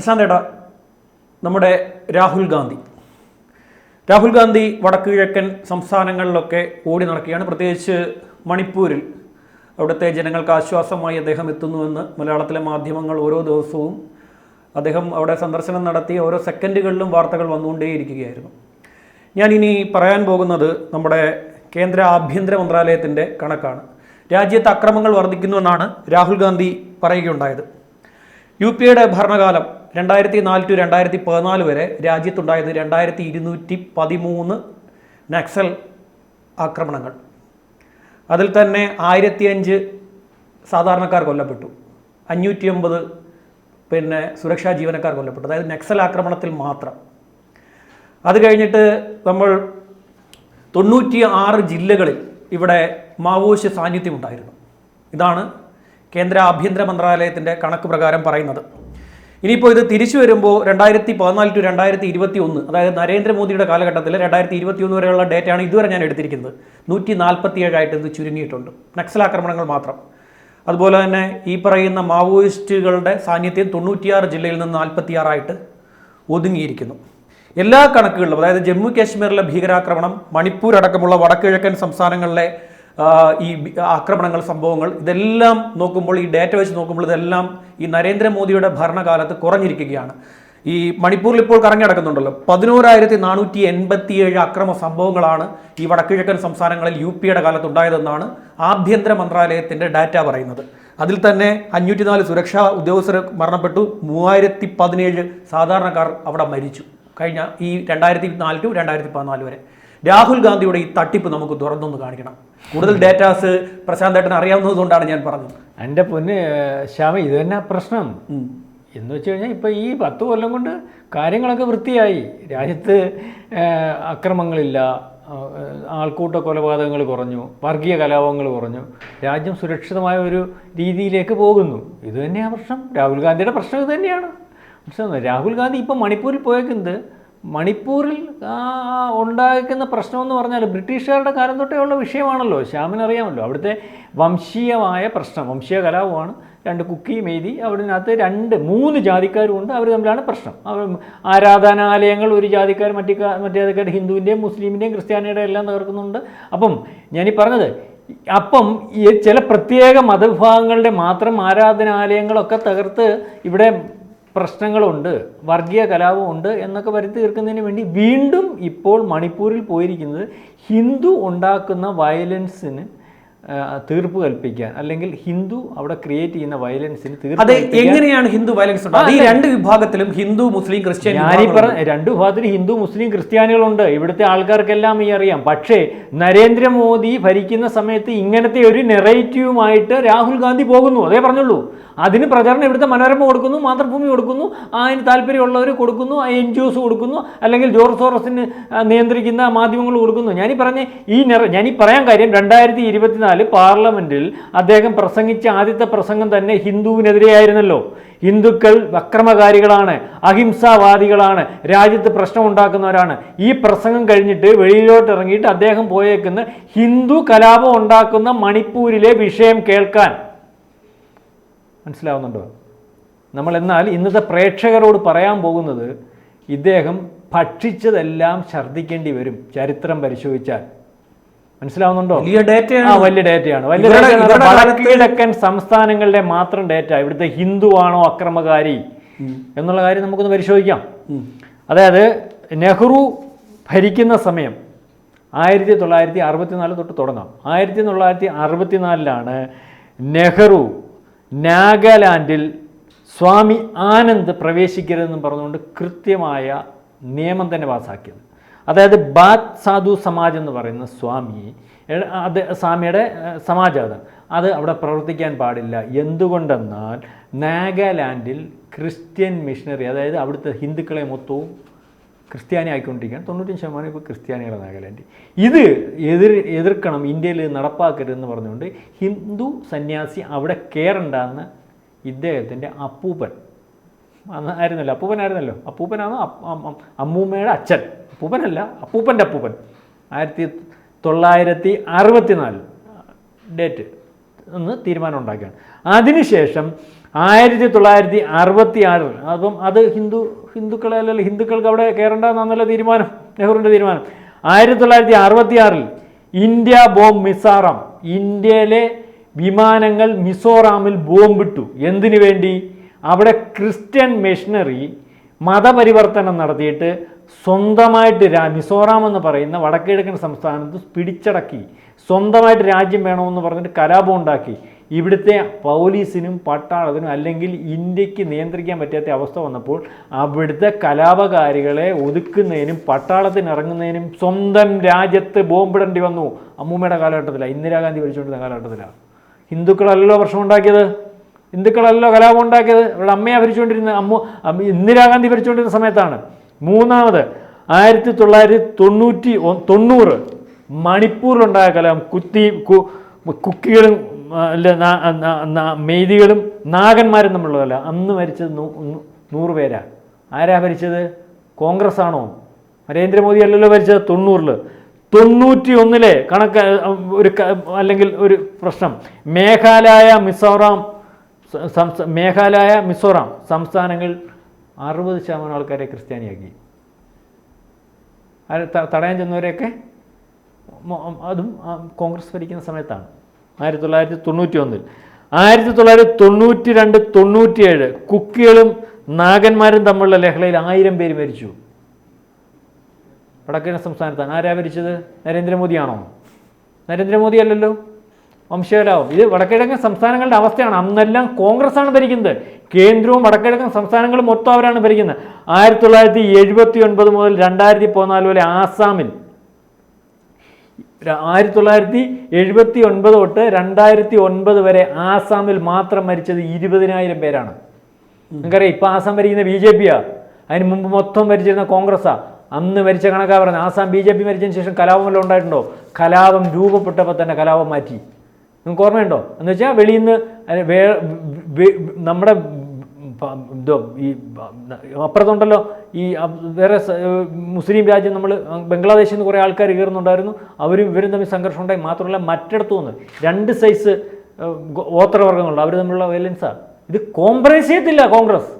പ്രശാന്ത് ഏട്ടാ നമ്മുടെ രാഹുൽ ഗാന്ധി. രാഹുൽ ഗാന്ധി വടക്ക് കിഴക്കൻ സംസ്ഥാനങ്ങളിലൊക്കെ ഓടി നടക്കുകയാണ്. പ്രത്യേകിച്ച് മണിപ്പൂരിൽ അവിടുത്തെ ജനങ്ങൾക്ക് ആശ്വാസമായി അദ്ദേഹം എത്തുന്നുവെന്ന് മലയാളത്തിലെ മാധ്യമങ്ങൾ ഓരോ ദിവസവും അദ്ദേഹം അവിടെ സന്ദർശനം നടത്തി ഓരോ സെക്കൻഡുകളിലും വാർത്തകൾ വന്നുകൊണ്ടേയിരിക്കുകയായിരുന്നു. ഞാനിനി പറയാൻ പോകുന്നത് നമ്മുടെ കേന്ദ്ര ആഭ്യന്തര മന്ത്രാലയത്തിന്റെ കണക്കാണ്. രാജ്യത്ത് അക്രമങ്ങൾ വർദ്ധിക്കുന്നുവെന്നാണ് രാഹുൽ ഗാന്ധി പറയുകയുണ്ടായത്. യു പി എയുടെ ഭരണകാലം രണ്ടായിരത്തി നാല് ടു രണ്ടായിരത്തി പതിനാല് വരെ രാജ്യത്തുണ്ടായത് രണ്ടായിരത്തി ഇരുന്നൂറ്റി പതിമൂന്ന് നക്സൽ ആക്രമണങ്ങൾ. അതിൽ തന്നെ ആയിരത്തി അഞ്ച് സാധാരണക്കാർ കൊല്ലപ്പെട്ടു. അഞ്ഞൂറ്റി അമ്പത് പിന്നെ സുരക്ഷാ ജീവനക്കാർ കൊല്ലപ്പെട്ടു. അതായത് നക്സൽ ആക്രമണത്തിൽ മാത്രം. അത് കഴിഞ്ഞിട്ട് നമ്മൾ തൊണ്ണൂറ്റി ആറ് ജില്ലകളിൽ ഇവിടെ മാവോയിസ്റ്റ് സാന്നിധ്യം ഉണ്ടായിരുന്നു. ഇതാണ് കേന്ദ്ര ആഭ്യന്തര മന്ത്രാലയത്തിന്റെ കണക്ക് പ്രകാരം പറയുന്നത്. ഇനിയിപ്പോൾ ഇത് തിരിച്ചു വരുമ്പോൾ രണ്ടായിരത്തി പതിനാല് ടു രണ്ടായിരത്തി ഇരുപത്തി ഒന്ന് അതായത് നരേന്ദ്രമോദിയുടെ കാലഘട്ടത്തിൽ രണ്ടായിരത്തി ഇരുപത്തി ഒന്ന് വരെയുള്ള ഡേറ്റയാണ് ഇതുവരെ ഞാൻ എടുത്തിരിക്കുന്നത്. നൂറ്റി നാൽപ്പത്തി ഏഴായിട്ട് ഇത് ചുരുങ്ങിയിട്ടുണ്ട്. നക്സൽ ആക്രമണങ്ങൾ മാത്രം. അതുപോലെ തന്നെ ഈ പറയുന്ന മാവോയിസ്റ്റുകളുടെ സാന്നിധ്യം തൊണ്ണൂറ്റിയാറ് ജില്ലയിൽ നിന്ന് നാൽപ്പത്തിയാറായിട്ട് ഒതുങ്ങിയിരിക്കുന്നു. എല്ലാ കണക്കുകളിലും അതായത് ജമ്മു കാശ്മീരിലെ ഭീകരാക്രമണം മണിപ്പൂർ അടക്കമുള്ള വടക്കിഴക്കൻ സംസ്ഥാനങ്ങളിലെ ഈ ആക്രമണങ്ങൾ സംഭവങ്ങൾ ഇതെല്ലാം നോക്കുമ്പോൾ ഈ ഡേറ്റ വെച്ച് നോക്കുമ്പോൾ ഇതെല്ലാം ഈ നരേന്ദ്രമോദിയുടെ ഭരണകാലത്ത് കുറഞ്ഞിരിക്കുകയാണ്. ഈ മണിപ്പൂരിൽ ഇപ്പോൾ കറങ്ങി നടക്കുന്നുണ്ടല്ലോ. പതിനോരായിരത്തി നാനൂറ്റി എൺപത്തിയേഴ് അക്രമ സംഭവങ്ങളാണ് ഈ വടക്കിഴക്കൻ സംസ്ഥാനങ്ങളിൽ യു കാലത്ത് ഉണ്ടായതെന്നാണ് ആഭ്യന്തര മന്ത്രാലയത്തിന്റെ ഡാറ്റ പറയുന്നത്. അതിൽ തന്നെ അഞ്ഞൂറ്റി നാല് സുരക്ഷാ ഉദ്യോഗസ്ഥർ മരണപ്പെട്ടു. മൂവായിരത്തി പതിനേഴ് സാധാരണക്കാർ അവിടെ മരിച്ചു. കഴിഞ്ഞ ഈ രണ്ടായിരത്തി നാല് ടു രണ്ടായിരത്തി പതിനാല് വരെ. രാഹുൽ ഗാന്ധിയുടെ ഈ തട്ടിപ്പ് നമുക്ക് തുറന്നൊന്ന് കാണിക്കണം. കൂടുതൽ ഡേറ്റാസ് പ്രശാന്ത് അറിയാവുന്നത് അറിയാവുന്നതുകൊണ്ടാണ് ഞാൻ പറഞ്ഞത്. എന്റെ പൊന്ന് ശ്യാമ ഇത് തന്നെ പ്രശ്നം. എന്ന് വെച്ച് കഴിഞ്ഞാൽ ഇപ്പോൾ ഈ പത്ത് കൊല്ലം കൊണ്ട് കാര്യങ്ങളൊക്കെ വൃത്തിയായി. രാജ്യത്ത് അക്രമങ്ങളില്ല ആൾക്കൂട്ട കൊലപാതകങ്ങൾ കുറഞ്ഞു വർഗീയ കലാപങ്ങൾ കുറഞ്ഞു രാജ്യം സുരക്ഷിതമായ ഒരു രീതിയിലേക്ക് പോകുന്നു. ഇത് തന്നെയാണ് പ്രശ്നം. രാഹുൽ ഗാന്ധിയുടെ പ്രശ്നം ഇത് തന്നെയാണ്. പക്ഷേ രാഹുൽ ഗാന്ധി ഇപ്പം മണിപ്പൂരിൽ പോയേക്കുന്നത്. മണിപ്പൂരിൽ ഉണ്ടാക്കുന്ന പ്രശ്നമെന്ന് പറഞ്ഞാൽ ബ്രിട്ടീഷുകാരുടെ കാലം തൊട്ടേ ഉള്ള വിഷയമാണല്ലോ. ശ്യാമിന് അറിയാമല്ലോ. അവിടുത്തെ വംശീയമായ പ്രശ്നം വംശീയ കലാപമാണ്. രണ്ട് കുക്കി മെയ്തി അവിടിനകത്ത് രണ്ട് മൂന്ന് ജാതിക്കാരും ഉണ്ട് അവർ തമ്മിലാണ് പ്രശ്നം. ആരാധനാലയങ്ങൾ ഒരു ജാതിക്കാർ മറ്റേ മറ്റേ ജാതിക്കാർ ഹിന്ദുവിന്റെയും മുസ്ലിമിന്റെയും ക്രിസ്ത്യാനിയുടെയും എല്ലാം തകർക്കുന്നുണ്ട്. അപ്പം ഞാനീ പറഞ്ഞത് അപ്പം ഈ ചില പ്രത്യേക മതവിഭാഗങ്ങളുടെ മാത്രം ആരാധനാലയങ്ങളൊക്കെ തകർത്ത് ഇവിടെ പ്രശ്നങ്ങളുണ്ട് വർഗീയ കലാപമുണ്ട് എന്നൊക്കെ വരുത്തി തീർക്കുന്നതിന് വേണ്ടി വീണ്ടും ഇപ്പോൾ മണിപ്പൂരിൽ പോയിരിക്കുന്നത് ഹിന്ദു ഉണ്ടാക്കുന്ന വയലൻസിന് തീർപ്പ് കൽപ്പിക്കാൻ. അല്ലെങ്കിൽ ഹിന്ദു അവിടെ ക്രിയേറ്റ് ചെയ്യുന്ന വയലൻസിന് തീർപ്പ് അതെ എങ്ങനെയാണ് ഹിന്ദു വയലൻസ് ഈ രണ്ട് വിഭാഗത്തിലും ഹിന്ദു മുസ്ലിം ക്രിസ്ത്യൻ ഞാനീ. പറഞ്ഞ രണ്ട് വിഭാഗത്തിൽ ഹിന്ദു മുസ്ലിം ക്രിസ്ത്യാനികളുണ്ട്. ഇവിടുത്തെ ആൾക്കാർക്കെല്ലാം ഈ അറിയാം. പക്ഷേ നരേന്ദ്രമോദി ഭരിക്കുന്ന സമയത്ത് ഇങ്ങനത്തെ ഒരു നെറേറ്റീവുമായിട്ട് രാഹുൽ ഗാന്ധി പോകുന്നു. അതേ പറഞ്ഞുള്ളൂ. അതിന് പ്രചരണം ഇവിടുത്തെ മനോരമ കൊടുക്കുന്നു മാതൃഭൂമി കൊടുക്കുന്നു അതിന് താല്പര്യമുള്ളവർ കൊടുക്കുന്നു എൻ ജി ഒസ് കൊടുക്കുന്നു അല്ലെങ്കിൽ ജോർജ് സോറസിന് നിയന്ത്രിക്കുന്ന മാധ്യമങ്ങൾ കൊടുക്കുന്നു. ഞാനീ പറഞ്ഞ ഈ നിറ ഞാനീ പറയാൻ കാര്യം രണ്ടായിരത്തി ഇരുപത്തിനാല് പാർലമെന്റിൽ അദ്ദേഹം പ്രസംഗിച്ച ആദ്യത്തെ പ്രസംഗം തന്നെ ഹിന്ദുവിനെതിരെയായിരുന്നല്ലോ. ഹിന്ദുക്കൾ അക്രമകാരികളാണ് അഹിംസാവാദികളാണ് രാജ്യത്ത് പ്രശ്നം ഉണ്ടാക്കുന്നവരാണ് ഈ പ്രസംഗം കഴിഞ്ഞിട്ട് വെളിയിലോട്ട് ഇറങ്ങിയിട്ട് അദ്ദേഹം പോയേക്കുന്ന ഹിന്ദു കലാപം ഉണ്ടാക്കുന്ന മണിപ്പൂരിലെ വിഷയം കേൾക്കാൻ. മനസ്സിലാവുന്നുണ്ടോ? നമ്മൾ എന്നാൽ ഇന്നത്തെ പ്രേക്ഷകരോട് പറയാൻ പോകുന്നത് ഇദ്ദേഹം ഭക്ഷിച്ചതെല്ലാം ഛർദ്ദിക്കേണ്ടി വരും ചരിത്രം പരിശോധിച്ചാൽ. മനസ്സിലാവുന്നുണ്ടോ? വലിയ ഡേറ്റയാണ്. വലിയ ഡേറ്റയാണ്. വലിയ സംസ്ഥാനങ്ങളുടെ മാത്രം ഡേറ്റ. ഇവിടുത്തെ ഹിന്ദുവാണോ അക്രമകാരി എന്നുള്ള കാര്യം നമുക്കൊന്ന് പരിശോധിക്കാം. അതായത് നെഹ്റു ഭരിക്കുന്ന സമയം ആയിരത്തി തൊള്ളായിരത്തി അറുപത്തിനാല് തൊട്ട് തുടങ്ങാം. ആയിരത്തി തൊള്ളായിരത്തി അറുപത്തിനാലിലാണ് നെഹ്റു നാഗാലാൻഡിൽ സ്വാമി ആനന്ദ് പ്രവേശിക്കരുതെന്ന് പറഞ്ഞുകൊണ്ട് കൃത്യമായ നിയമം തന്നെ പാസ്സാക്കിയത് അതായത് ബാത് സാധു സമാജ് എന്ന് പറയുന്ന സ്വാമി അത് സ്വാമിയുടെ ഏഹ്, സമാജം അത്. അവിടെ പ്രവർത്തിക്കാൻ പാടില്ല. എന്തുകൊണ്ടെന്നാൽ നാഗാലാൻഡിൽ ക്രിസ്ത്യൻ മിഷണറി അതായത് അവിടുത്തെ ഹിന്ദുക്കളെ മൊത്തവും ക്രിസ്ത്യാനി ആയിക്കൊണ്ടിരിക്കുകയാണ്. തൊണ്ണൂറ്റഞ്ച് ശതമാനം ഇപ്പോൾ ക്രിസ്ത്യാനികളാണ് നാഗാലാൻഡ് ഇത് എതിർ എതിർക്കണം ഇന്ത്യയിൽ നടപ്പാക്കരുത് നടപ്പാക്കരുതെന്ന് പറഞ്ഞുകൊണ്ട് ഹിന്ദു സന്യാസി അവിടെ കയറണ്ടെന്ന് ഇദ്ദേഹത്തിന്റെ അപ്പൂപ്പൻ. ആയിരുന്നല്ലോ അപ്പൂപ്പനായിരുന്നല്ലോ. അപ്പൂപ്പനാണ്? അമ്മൂമ്മയുടെ അച്ഛൻ. അപ്പൂപ്പനല്ല അപ്പൂപ്പന്റെ അപ്പൂപ്പൻ. ആയിരത്തി തൊള്ളായിരത്തി അറുപത്തിനാല് ഡേറ്റ് എന്ന് തീരുമാനം ഉണ്ടാക്കുകയാണ് അതിനുശേഷം ആയിരത്തി തൊള്ളായിരത്തി അറുപത്തി ആറിൽ അപ്പം അത് ഹിന്ദു ഹിന്ദുക്കളെ അല്ലെങ്കിൽ ഹിന്ദുക്കൾക്ക് അവിടെ കയറേണ്ടെന്നല്ല തീരുമാനം നെഹ്റുവിന്റെ തീരുമാനം. ആയിരത്തി തൊള്ളായിരത്തി അറുപത്തി ആറിൽ ഇന്ത്യ ബോംബ് മിസോറാം ഇന്ത്യയിലെ വിമാനങ്ങൾ മിസോറാമിൽ ബോംബിട്ടു. എന്തിനു വേണ്ടി? അവിടെ ക്രിസ്ത്യൻ മിഷണറി മതപരിവർത്തനം നടത്തിയിട്ട് സ്വന്തമായിട്ട് രാ മിസോറാം എന്ന് പറയുന്ന വടക്കിഴക്കൻ സംസ്ഥാനത്ത് പിടിച്ചടക്കി സ്വന്തമായിട്ട് രാജ്യം വേണമെന്ന് പറഞ്ഞിട്ട് കലാപം ഉണ്ടാക്കി. ഇവിടുത്തെ പോലീസിനും പട്ടാളത്തിനും അല്ലെങ്കിൽ ഇന്ത്യയ്ക്ക് നിയന്ത്രിക്കാൻ പറ്റാത്ത അവസ്ഥ വന്നപ്പോൾ അവിടുത്തെ കലാപകാരികളെ ഒതുക്കുന്നതിനും പട്ടാളത്തിന് ഇറങ്ങുന്നതിനും സ്വന്തം രാജ്യത്ത് ബോംബിടേണ്ടി വന്നു. അമ്മൂമ്മയുടെ കാലഘട്ടത്തിലാണ് ഇന്ദിരാഗാന്ധി ഭരിച്ചുകൊണ്ടിരുന്ന കാലഘട്ടത്തിലാണ് ഹിന്ദുക്കളല്ലോ പ്രശ്നം ഉണ്ടാക്കിയത്? ഹിന്ദുക്കളല്ലോ കലാപം ഉണ്ടാക്കിയത്? ഇവിടെ അമ്മയെ ഭരിച്ചുകൊണ്ടിരുന്ന അമ്മ ഇന്ദിരാഗാന്ധി ഭരിച്ചുകൊണ്ടിരുന്ന സമയത്താണ്. മൂന്നാമത് ആയിരത്തി തൊള്ളായിരത്തി തൊണ്ണൂറ്റി തൊണ്ണൂറ് മണിപ്പൂരിലുണ്ടായ കലാപം. കുത്തി കുക്കികളും അല്ല മെയ്തികളും നാഗന്മാരും തമ്മിലുള്ള കല അന്ന് മരിച്ചത് നൂറ് പേരാ. ആരാ ഭരിച്ചത്? കോൺഗ്രസ് ആണോ നരേന്ദ്രമോദി അല്ലല്ലോ ഭരിച്ചത് തൊണ്ണൂറിൽ തൊണ്ണൂറ്റി ഒന്നിലെ കണക്ക് ഒരു അല്ലെങ്കിൽ ഒരു പ്രശ്നം. മേഘാലയ മിസോറാം മേഘാലയ മിസോറാം സംസ്ഥാനങ്ങൾ അറുപത് ശതമാനം ആൾക്കാരെ ക്രിസ്ത്യാനിയാക്കി. തടയാൻ ചെന്നവരെയൊക്കെ അതും കോൺഗ്രസ് ഭരിക്കുന്ന സമയത്താണ്. ആയിരത്തി തൊള്ളായിരത്തി തൊണ്ണൂറ്റി ഒന്നിൽ ആയിരത്തി തൊള്ളായിരത്തി തൊണ്ണൂറ്റി രണ്ട് തൊണ്ണൂറ്റിയേഴ് കുക്കികളും നാഗന്മാരും തമ്മിലുള്ള ലഹളയിൽ ആയിരം പേര് മരിച്ചു. വടക്കൻ സംസ്ഥാനത്താണ്. ആരാ മരിച്ചത് നരേന്ദ്രമോദിയാണോ? നരേന്ദ്രമോദി അല്ലല്ലോ. വംശകലാവും ഇത് വടക്കിഴക്കൻ സംസ്ഥാനങ്ങളുടെ അവസ്ഥയാണ്. അന്നെല്ലാം കോൺഗ്രസ് ആണ് ഭരിക്കുന്നത്. കേന്ദ്രവും വടക്കിഴക്കൻ സംസ്ഥാനങ്ങളും മൊത്തം അവരാണ് ഭരിക്കുന്നത്. ആയിരത്തി തൊള്ളായിരത്തി എഴുപത്തി ഒൻപത് മുതൽ രണ്ടായിരത്തി പതിനാല് വരെ ആസാമിൽ. ആയിരത്തി തൊള്ളായിരത്തി എഴുപത്തി ഒൻപത് തൊട്ട് രണ്ടായിരത്തി ഒൻപത് വരെ ആസാമിൽ മാത്രം മരിച്ചത് ഇരുപതിനായിരം പേരാണ്. നിങ്ങൾക്കറിയാം ഇപ്പം ആസാം ഭരിക്കുന്ന ബി ജെ പിയാ. അതിന് മുമ്പ് മൊത്തം ഭരിച്ചിരുന്ന കോൺഗ്രസ്സാ. അന്ന് മരിച്ച കണക്കാ പറഞ്ഞത് ആസാം ബി ജെ പി മരിച്ചതിന് ശേഷം കലാപം വല്ലതും ഉണ്ടായിട്ടുണ്ടോ? കലാപം രൂപപ്പെട്ടപ്പോൾ തന്നെ കലാപം മാറ്റി. നിങ്ങൾക്ക് ഓർമ്മയുണ്ടോ? എന്ന് വെച്ചാൽ വെളിയിൽ നിന്ന് നമ്മുടെ ഇതോ ഈ അപ്പുറത്തുണ്ടല്ലോ ഈ വേറെ മുസ്ലിം രാജ്യം നമ്മൾ ബംഗ്ലാദേശിൽ നിന്ന് കുറേ ആൾക്കാർ കയറുന്നുണ്ടായിരുന്നു. അവരും ഇവരും തമ്മിൽ സംഘർഷം ഉണ്ടായി. മാത്രമല്ല മറ്റിടത്തു നിന്ന് രണ്ട് സൈസ് ഗോത്രവർഗങ്ങളുണ്ട്. അവർ തമ്മിലുള്ള വയലൻസാണ് ഇത് കോംപ്രമൈസ് ചെയ്യത്തില്ല കോൺഗ്രസ്.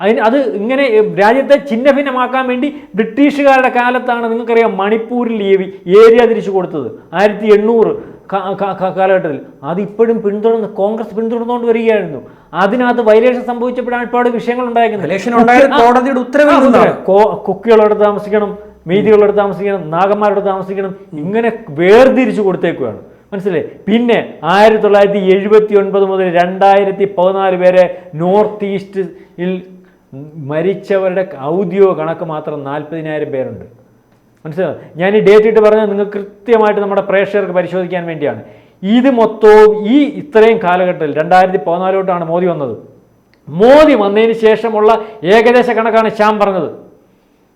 അതിന് അത് ഇങ്ങനെ രാജ്യത്തെ ഛിന്നഭിന്നമാക്കാൻ വേണ്ടി ബ്രിട്ടീഷുകാരുടെ കാലത്താണ് നിങ്ങൾക്കറിയാം മണിപ്പൂരിൽ ഏരിയ തിരിച്ചു കൊടുത്തത്. ആയിരത്തി എണ്ണൂറ് കാലഘട്ടത്തിൽ. അതിപ്പോഴും പിന്തുടർന്ന് കോൺഗ്രസ് പിന്തുടർന്നുകൊണ്ട് വരികയായിരുന്നു. അതിനകത്ത് വൈലേഷൻ സംഭവിച്ചപ്പോഴാണ് ഒരുപാട് വിഷയങ്ങൾ ഉണ്ടായിരിക്കുന്നത് ഉണ്ടായത് കോടതിയുടെ ഉത്തരവ് കുക്കികളോട് താമസിക്കണം മീതികളോട് താമസിക്കണം നാഗന്മാരോട് താമസിക്കണം ഇങ്ങനെ വേർതിരിച്ചു കൊടുത്തേക്കുകയാണ് മനസ്സിലായി? പിന്നെ ആയിരത്തി തൊള്ളായിരത്തി എഴുപത്തി ഒൻപത് മുതൽ രണ്ടായിരത്തി പതിനാല് വരെ നോർത്ത് ഈസ്റ്റിൽ മരിച്ചവരുടെ ഔദ്യോഗിക കണക്ക് മാത്രം നാൽപ്പതിനായിരം പേരുണ്ട്. മനസ്സിലായോ? ഞാൻ ഈ ഡേറ്റ് ഇട്ട് പറഞ്ഞത് നിങ്ങൾ കൃത്യമായിട്ട് നമ്മുടെ പ്രേക്ഷകർക്ക് പരിശോധിക്കാൻ വേണ്ടിയാണ്. ഇത് മൊത്തവും ഈ ഇത്രയും കാലഘട്ടത്തിൽ രണ്ടായിരത്തി പതിനാലോട്ടാണ് മോദി വന്നത്. മോദി വന്നതിന് ശേഷമുള്ള ഏകദേശ കണക്കാണ് ശ്യാം പറഞ്ഞത്.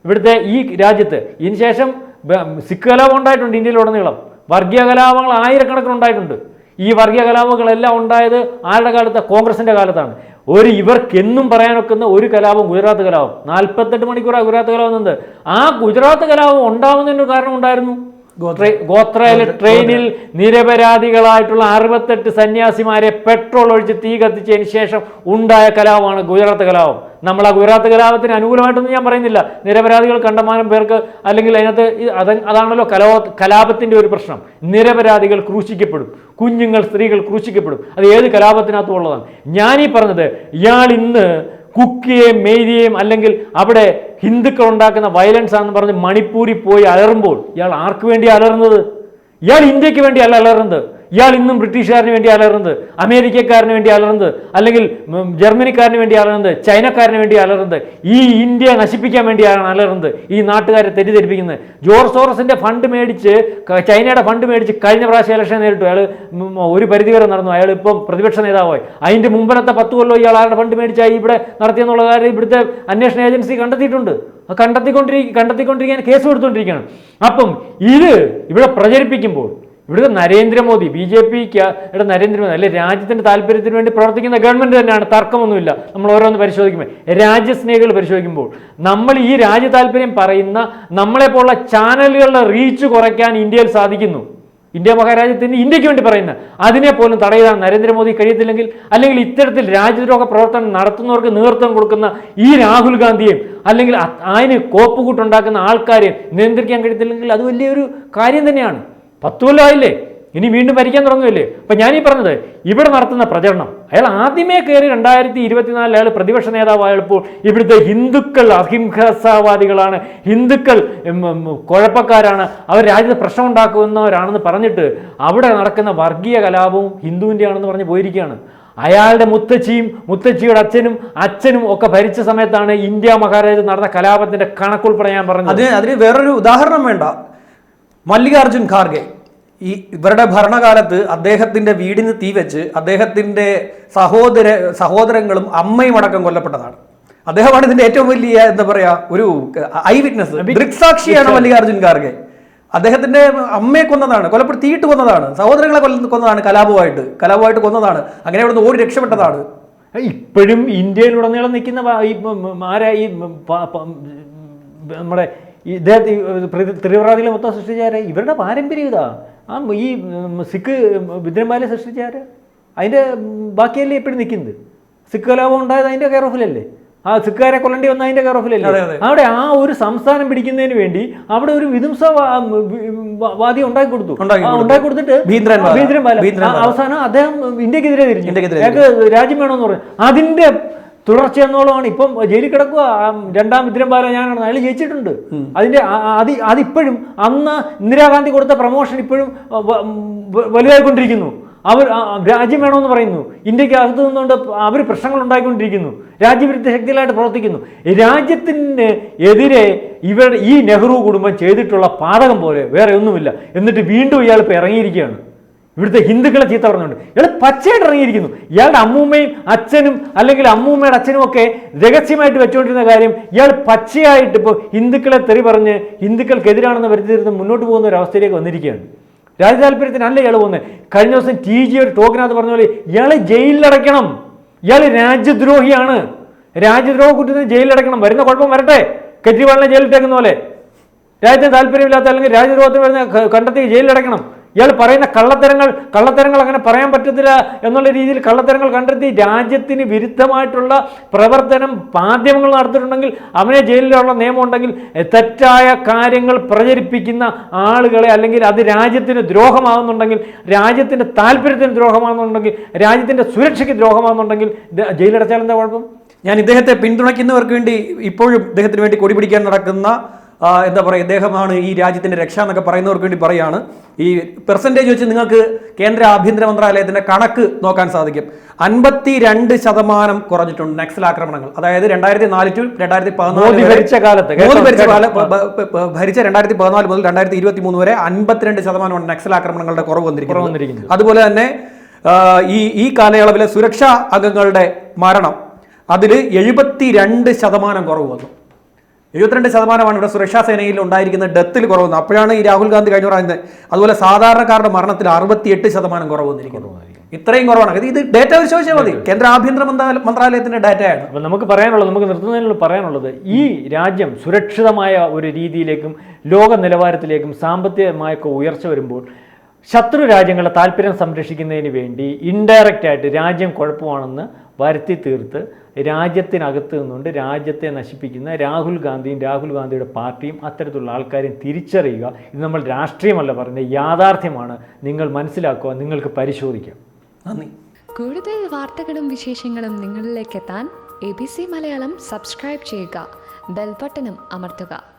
ഇവിടുത്തെ ഈ രാജ്യത്ത് ഇതിന് ശേഷം ബ- സിഖ് കലാപം ഉണ്ടായിട്ടുണ്ട് ഇന്ത്യയിലുടനീളം വർഗീയ കലാപങ്ങൾ ആയിരക്കണക്കിന് ഉണ്ടായിട്ടുണ്ട്. ഈ വർഗീയ കലാപങ്ങളെല്ലാം ഉണ്ടായത് ആരുടെ കാലത്ത്? കോൺഗ്രസിന്റെ കാലത്താണ്. ഒരു ഇവർക്ക് ഇവർക്കെന്നും പറയാനൊക്കുന്ന ഒരു കലാപം ഗുജറാത്ത് കലാപം. നാൽപ്പത്തെട്ട് മണിക്കൂറാണ് ഗുജറാത്ത് കലാപം എന്നത് ആ ഗുജറാത്ത് കലാപം ഉണ്ടാവുന്നതിന് കാരണം ഉണ്ടായിരുന്നു ഗോത്രയിലെ ട്രെയിനിൽ നിരപരാധികളായിട്ടുള്ള അറുപത്തെട്ട് സന്യാസിമാരെ പെട്രോൾ ഒഴിച്ച് തീ കത്തിച്ചതിന് ശേഷം ഉണ്ടായ കലാപമാണ് ഗുജറാത്ത് കലാപം. നമ്മൾ ആ ഗുജറാത്ത് കലാപത്തിന് അനുകൂലമായിട്ടൊന്നും ഞാൻ പറയുന്നില്ല. നിരപരാധികൾ കണ്ടമാനം പേർക്ക് അല്ലെങ്കിൽ അതിനകത്ത് അത് അതാണല്ലോ കലാ കലാപത്തിന്റെ ഒരു പ്രശ്നം. നിരപരാധികൾ ക്രൂശിക്കപ്പെടും. കുഞ്ഞുങ്ങൾ സ്ത്രീകൾ ക്രൂശിക്കപ്പെടും. അത് ഏത് കലാപത്തിനകത്തും ഉള്ളതാണ്. ഞാനീ പറഞ്ഞത് ഇയാൾ ഇന്ന് കുക്കിയെയും മേരിയെയും അല്ലെങ്കിൽ അവിടെ ഹിന്ദുക്കൾ ഉണ്ടാക്കുന്ന വയലൻസ് ആണെന്ന് പറഞ്ഞ് മണിപ്പൂരിൽ പോയി അലറുമ്പോൾ ഇയാൾ ആർക്ക് വേണ്ടി അലറുന്നത്? ഇയാൾ ഇന്ത്യയ്ക്ക് വേണ്ടി അല്ല അലറുന്നത്. ഇയാൾ ഇന്നും ബ്രിട്ടീഷുകാരന് വേണ്ടി അലറുന്നത് അമേരിക്കക്കാരന് വേണ്ടി അലറുന്നത് അല്ലെങ്കിൽ ജർമ്മനിക്കാരന് വേണ്ടി അലറുന്നത് ചൈനക്കാരന് വേണ്ടി അലറുന്നത് ഈ ഇന്ത്യ നശിപ്പിക്കാൻ വേണ്ടിയാണ് അലറുന്നത് ഈ നാട്ടുകാരെ തെറ്റിദ്ധരിപ്പിക്കുന്നത്. ജോർജ് ഫണ്ട് മേടിച്ച് ചൈനയുടെ ഫണ്ട് മേടിച്ച് കഴിഞ്ഞ പ്രാവശ്യം ഇലക്ഷൻ നേരിട്ടു. അയാൾ ഒരു പരിധി വരെ നടന്നു. അയാൾ ഇപ്പം പ്രതിപക്ഷ നേതാവായി. അതിന്റെ മുമ്പനത്തെ പത്ത് കൊല്ലം ഇയാൾ ആരുടെ ഫണ്ട് മേടിച്ചായി ഇവിടെ നടത്തിയെന്നുള്ള കാര്യം ഇവിടുത്തെ അന്വേഷണ ഏജൻസി കണ്ടെത്തിയിട്ടുണ്ട്. കണ്ടെത്തിക്കൊണ്ടിരിക്കും കണ്ടെത്തിക്കൊണ്ടിരിക്കാൻ കേസ് കൊടുത്തുകൊണ്ടിരിക്കുകയാണ് അപ്പം ഇത് ഇവിടെ പ്രചരിപ്പിക്കുമ്പോൾ ഇവിടുത്തെ നരേന്ദ്രമോദി ബി ജെ പിക്ക് ഇവിടെ നരേന്ദ്രമോദി അല്ലെ രാജ്യത്തിന്റെ താല്പര്യത്തിന് വേണ്ടി പ്രവർത്തിക്കുന്ന ഗവൺമെന്റ് തന്നെയാണ്. തർക്കമൊന്നുമില്ല. നമ്മൾ ഓരോന്ന് പരിശോധിക്കുമ്പോൾ. രാജ്യസ്നേഹികൾ പരിശോധിക്കുമ്പോൾ നമ്മൾ ഈ രാജ്യ താല്പര്യം പറയുന്ന നമ്മളെപ്പോലുള്ള ചാനലുകളുടെ റീച്ച് കുറയ്ക്കാൻ ഇന്ത്യയിൽ സാധിക്കുന്നു. ഇന്ത്യ മഹാരാജ്യത്തിന് ഇന്ത്യയ്ക്ക് വേണ്ടി പറയുന്ന അതിനെ പോലും തടയാൻ നരേന്ദ്രമോദി കഴിയത്തില്ലെങ്കിൽ അല്ലെങ്കിൽ ഇത്തരത്തിൽ രാജ്യദ്രോഹ പ്രവർത്തനം നടത്തുന്നവർക്ക് നേതൃത്വം കൊടുക്കുന്ന ഈ രാഹുൽ ഗാന്ധിയെയും അല്ലെങ്കിൽ അതിന് കോപ്പുകൂട്ടുണ്ടാക്കുന്ന ആൾക്കാരെയും നിയന്ത്രിക്കാൻ കഴിയത്തില്ലെങ്കിൽ അത് വലിയൊരു കാര്യം തന്നെയാണ്. പത്ത് ഇനി വീണ്ടും ഭരിക്കാൻ തുടങ്ങുമല്ലേ അപ്പം ഞാനീ പറഞ്ഞത് ഇവിടെ നടത്തുന്ന പ്രചരണം അയാൾ ആദ്യമേ കയറി രണ്ടായിരത്തി ഇരുപത്തിനാലിൽ അയാൾ പ്രതിപക്ഷ നേതാവായപ്പോൾ ഇവിടുത്തെ ഹിന്ദുക്കൾ അഹിംസാവാദികളാണ്. ഹിന്ദുക്കൾ കുഴപ്പക്കാരാണ്. അവർ രാജ്യത്ത് പ്രശ്നം ഉണ്ടാക്കുന്നവരാണെന്ന് പറഞ്ഞിട്ട് അവിടെ നടക്കുന്ന വർഗീയ കലാപവും ഹിന്ദുവിന്റെ ആണെന്ന് പറഞ്ഞ് പോയിരിക്കുകയാണ്. അയാളുടെ മുത്തച്ഛിയും മുത്തച്ഛിയുടെ അച്ഛനും അച്ഛനും ഒക്കെ ഭരിച്ച സമയത്താണ് ഇന്ത്യ മഹാരാജ നടന്ന കലാപത്തിന്റെ കണക്കുൾപ്പെടെ ഞാൻ പറഞ്ഞത്. അതിന് അതിന് വേറൊരു ഉദാഹരണം വേണ്ട. മല്ലികാർജുൻ ഖാർഗെ ഈ ഇവരുടെ ഭരണകാലത്ത് അദ്ദേഹത്തിന്റെ വീടിന് തീ വെച്ച് അദ്ദേഹത്തിന്റെ സഹോദര സഹോദരങ്ങളും അമ്മയും അടക്കം കൊല്ലപ്പെട്ടതാണ്. അദ്ദേഹമാണ് ഇതിന്റെ ഏറ്റവും വലിയ എന്താ പറയാ ഒരു ഐ വിറ്റ്നസ് ദൃക്സാക്ഷിയാണ് മല്ലികാർജുൻ ഖാർഗെ. അദ്ദേഹത്തിന്റെ അമ്മയെ കൊന്നതാണ് കൊലപ്പെടുത്തിയിട്ട് കൊന്നതാണ് സഹോദരങ്ങളെ കൊല്ല കൊന്നതാണ് കലാപമായിട്ട് കലാപമായിട്ട് കൊന്നതാണ് അങ്ങനെ അവിടെ നിന്ന് ഓടി രക്ഷപ്പെട്ടതാണ്. ഇപ്പോഴും ഇന്ത്യയിലുടനീളം നിൽക്കുന്ന ആരാ ഈ നമ്മുടെ ഇദ്ദേഹത്തെ തീവ്രവാദികളെ മൊത്തം സൃഷ്ടിച്ചാരെ ഇവരുടെ പാരമ്പര്യം ഇതാ. ആ ഈ സിഖ് വിദ്രന്മാരെ സൃഷ്ടിച്ചാര് അതിന്റെ ബാക്കിയല്ലേ എപ്പോഴും നിൽക്കുന്നത്? സിഖ് കലാപം ഉണ്ടായത് അതിന്റെ കെയർ ഓഫിലല്ലേ ആ സിഖുകാരെ കൊല്ലേണ്ടി വന്ന അതിന്റെ കെയർ ഓഫിലല്ലേ. അവിടെ ആ ഒരു സംസ്ഥാനം പിടിക്കുന്നതിന് വേണ്ടി അവിടെ ഒരു വിധംസ വാദി ഉണ്ടാക്കി കൊടുത്തു. ഉണ്ടാക്കി കൊടുത്തു. ഉണ്ടാക്കി കൊടുത്തിട്ട് അവസാനം അദ്ദേഹം ഇന്ത്യക്കെതിരെ തിരിഞ്ഞു. രാജ്യം വേണമെന്ന് പറഞ്ഞു അതിന്റെ തുടർച്ച എന്നോളമാണ് ഇപ്പം ജയിലിൽ കിടക്കുക രണ്ടാം ഞാൻ ഞാനാണ് അയാൾ ജയിച്ചിട്ടുണ്ട്. ആ- അത് അതിപ്പോഴും അന്ന് ഇന്ദിരാഗാന്ധി കൊടുത്ത പ്രമോഷൻ ഇപ്പോഴും വലുതായിക്കൊണ്ടിരിക്കുന്നു. അവർ രാജ്യം വേണമെന്ന് പറയുന്നു. ഇന്ത്യയ്ക്ക് അകത്ത് നിന്നുകൊണ്ട് അവർ പ്രശ്നങ്ങൾ ഉണ്ടായിക്കൊണ്ടിരിക്കുന്നു രാജ്യവിരുദ്ധ ശക്തികളായിട്ട് പ്രവർത്തിക്കുന്നു. രാജ്യത്തിന് എതിരെ ഇവരുടെ ഈ നെഹ്റു കുടുംബം ചെയ്തിട്ടുള്ള പാതകം പോലെ വേറെ ഒന്നുമില്ല. എന്നിട്ട് വീണ്ടും ഇയാൾ ഇപ്പോൾ ഇറങ്ങിയിരിക്കുകയാണ്. ഇവിടുത്തെ ഹിന്ദുക്കളെ ചീത്ത പറഞ്ഞുകൊണ്ട്. ഇയാൾ പച്ചയായിട്ട് ഇറങ്ങിയിരിക്കുന്നു. ഇയാളുടെ അമ്മൂമ്മയും അച്ഛനും അല്ലെങ്കിൽ അമ്മൂമ്മയുടെ അച്ഛനും ഒക്കെ രഹസ്യമായിട്ട് വെച്ചുകൊണ്ടിരുന്ന കാര്യം ഇയാൾ പച്ചയായിട്ട് ഇപ്പോൾ ഹിന്ദുക്കളെ തെറി പറഞ്ഞ് ഹിന്ദുക്കൾക്കെതിരാണെന്ന് വരുത്തിയിരുന്ന് മുന്നോട്ട് പോകുന്ന ഒരു അവസ്ഥയിലേക്ക് വന്നിരിക്കുകയാണ്. രാജ്യ താല്പര്യത്തിനല്ല ഇയാൾ പോകുന്നത്. കഴിഞ്ഞ ദിവസം ടി ജി ഒരു ടോക്കിനകത്ത് പറഞ്ഞ പോലെ ഇയാളെ ജയിലിലടയ്ക്കണം. ഇയാൾ രാജ്യദ്രോഹിയാണ്. രാജ്യദ്രോഹ കുറ്റത്തിന് ജയിലിലടയ്ക്കണം. വരുന്ന കുഴപ്പം വരട്ടെ. കെജ്രിവാളിനെ ജയിലിട്ടേക്കുന്ന പോലെ. രാജ്യത്തിന് താല്പര്യമില്ലാത്ത അല്ലെങ്കിൽ രാജ്യദ്രോഹത്തിന് വരുന്ന കണ്ടെത്തി ജയിലിലടയ്ക്കണം. ഇയാൾ പറയുന്ന കള്ളത്തരങ്ങൾ കള്ളത്തരങ്ങൾ അങ്ങനെ പറയാൻ പറ്റത്തില്ല എന്നുള്ള രീതിയിൽ കള്ളത്തരങ്ങൾ കണ്ടെത്തി രാജ്യത്തിന് വിരുദ്ധമായിട്ടുള്ള പ്രവർത്തനം മാധ്യമങ്ങൾ നടത്തിയിട്ടുണ്ടെങ്കിൽ അവനെ ജയിലിലുള്ള നിയമം ഉണ്ടെങ്കിൽ തെറ്റായ കാര്യങ്ങൾ പ്രചരിപ്പിക്കുന്ന ആളുകളെ അല്ലെങ്കിൽ അത് രാജ്യത്തിന് ദ്രോഹമാകുന്നുണ്ടെങ്കിൽ രാജ്യത്തിന്റെ താല്പര്യത്തിന് ദ്രോഹമാകുന്നുണ്ടെങ്കിൽ രാജ്യത്തിന്റെ സുരക്ഷയ്ക്ക് ദ്രോഹമാകുന്നുണ്ടെങ്കിൽ ജയിലടച്ചാൽ എന്താ കുഴപ്പം? ഞാൻ ഇദ്ദേഹത്തെ പിന്തുണയ്ക്കുന്നവർക്ക് വേണ്ടി ഇപ്പോഴും ഇദ്ദേഹത്തിന് വേണ്ടി കൊടിപിടിക്കാൻ നടക്കുന്ന എന്താ പറയുക ഇദ്ദേഹമാണ് ഈ രാജ്യത്തിന്റെ രക്ഷ എന്നൊക്കെ പറയുന്നവർക്ക് വേണ്ടി പറയാണ്. ഈ പെർസെന്റേജ് വെച്ച് നിങ്ങൾക്ക് കേന്ദ്ര ആഭ്യന്തര മന്ത്രാലയത്തിന്റെ കണക്ക് നോക്കാൻ സാധിക്കും. അൻപത്തി രണ്ട് ശതമാനം കുറഞ്ഞിട്ടുണ്ട് നക്സൽ ആക്രമണങ്ങൾ. അതായത് രണ്ടായിരത്തി നാല് ടു രണ്ടായിരത്തി പതിനാല് ഭരിച്ച കാലത്ത് മോദി ഭരിച്ച ഭരിച്ച രണ്ടായിരത്തി പതിനാല് മുതൽ രണ്ടായിരത്തി ഇരുപത്തി മൂന്ന് വരെ അൻപത്തിരണ്ട് ശതമാനമാണ് നക്സൽ ആക്രമണങ്ങളുടെ കുറവ് വന്നിരിക്കുന്നത്. അതുപോലെ തന്നെ ഈ ഈ കാലയളവിലെ സുരക്ഷാ അംഗങ്ങളുടെ മരണം. അതിൽ എഴുപത്തി രണ്ട് ശതമാനം കുറവ് വന്നു. എഴുപത്തിരണ്ട് ശതമാനമാണ് ഇവിടെ സുരക്ഷാ സേനയിൽ ഉണ്ടായിരിക്കുന്ന ഡെത്തിൽ കുറവ് അപ്പോഴാണ് ഈ രാഹുൽ ഗാന്ധി കഴിഞ്ഞ പറയുന്നത് അതുപോലെ സാധാരണക്കാരുടെ മരണത്തിൽ അറുപത്തിയെട്ട് ശതമാനം കുറവ് വന്നിരിക്കുന്നു ഇത്രയും കുറവാണ്. ഇത് ഇത് ഡേറ്റ പരിശോധിച്ചാൽ മതി. കേന്ദ്ര ആഭ്യന്തര മന്ത്രാലയത്തിന്റെ ഡാറ്റയാണ്. അപ്പം നമുക്ക് പറയാനുള്ളത് നമുക്ക് നിർത്തുന്നതിനുള്ള പറയാനുള്ളത് ഈ രാജ്യം സുരക്ഷിതമായ ഒരു രീതിയിലേക്കും ലോക നിലവാരത്തിലേക്കും സാമ്പത്തികമായൊക്കെ ഉയർച്ച വരുമ്പോൾ ശത്രു രാജ്യങ്ങളുടെ താല്പര്യം സംരക്ഷിക്കുന്നതിന് വേണ്ടി ഇൻഡയറക്റ്റ് ആയിട്ട് രാജ്യം കുഴപ്പമാണെന്ന് വരുത്തി തീർത്ത് രാജ്യത്തിനകത്ത് നിന്നുകൊണ്ട് രാജ്യത്തെ നശിപ്പിക്കുന്ന രാഹുൽ ഗാന്ധിയും രാഹുൽ ഗാന്ധിയുടെ പാർട്ടിയും അത്തരത്തിലുള്ള ആൾക്കാരെയും തിരിച്ചറിയുക ഇത് നമ്മൾ രാഷ്ട്രീയമല്ല പറയുന്നത് യാഥാർത്ഥ്യമാണ്. നിങ്ങൾ മനസ്സിലാക്കുക നിങ്ങൾക്ക് പരിശോധിക്കാം. നന്ദി. കൂടുതൽ വാർത്തകളും വിശേഷങ്ങളും നിങ്ങളിലേക്ക് എത്താൻ A B C Malayalam subscribe ചെയ്യുക ബെൽബട്ടനും അമർത്തുക.